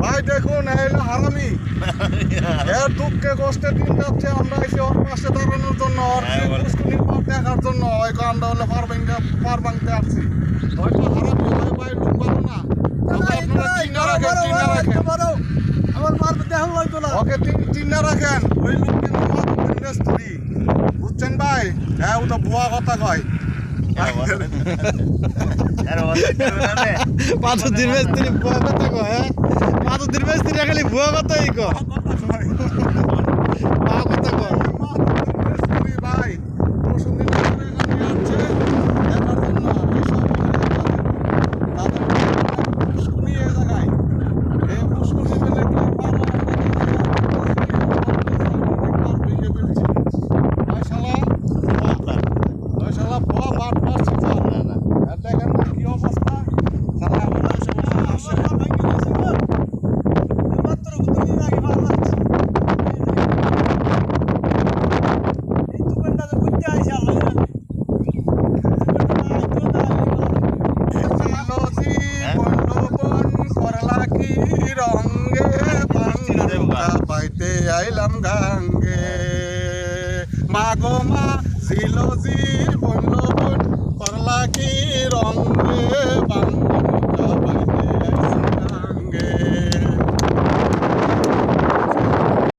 এর দুঃখে কষ্টে দিন যাচ্ছে আমরা এসে ওর পাশে দাঁড়ানোর জন্য ওর হ্যাঁ, বলে। দেখার জন্য ওই আমরা হলে পার ভাঙতে পার ভাঙতে আসছি। হয়তো হয় ভাই ভালো না। ওকে চিন্তা রাখেন ওই বুঝছেন ভাই? হ্যাঁ ও তো বুয়া কথা কয়। মিস্ত্রি ভুয়া কথা কয় হ্যাঁ? পাঁচদিন মিস্ত্রি খালি ভুয়া কথাই কয় মা কথা স্ত্রী ভাই মাগো মা চিলজি বন্ধবন করলা কি রঙ্গে বাংলা?